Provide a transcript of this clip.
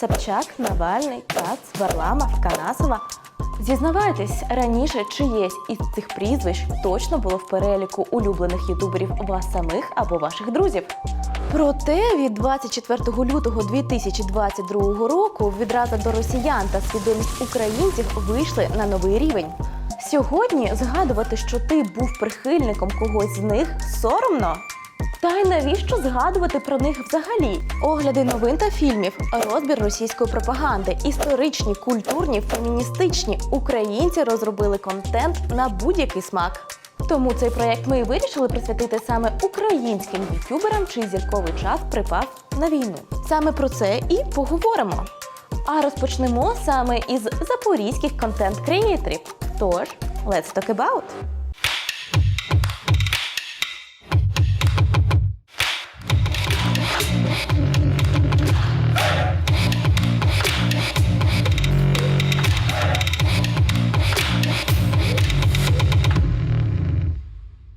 Собчак, Навальний, Кац, Варламов, Канасова. Зізнавайтесь, раніше чиєсь із цих прізвищ точно було в переліку улюблених ютуберів вас самих або ваших друзів. Проте від 24 лютого 2022 року відразу до росіян та свідомість українців вийшли на новий рівень. Сьогодні згадувати, що ти був прихильником когось з них, соромно. Та й навіщо згадувати про них взагалі? Огляди новин та фільмів, розбір російської пропаганди, історичні, культурні, феміністичні. Українці розробили контент на будь-який смак. Тому цей проєкт ми і вирішили присвятити саме українським ютюберам, чий зірковий час припав на війну. Саме про це і поговоримо. А розпочнемо саме із запорізьких контент-креаторів. Тож, let's talk about!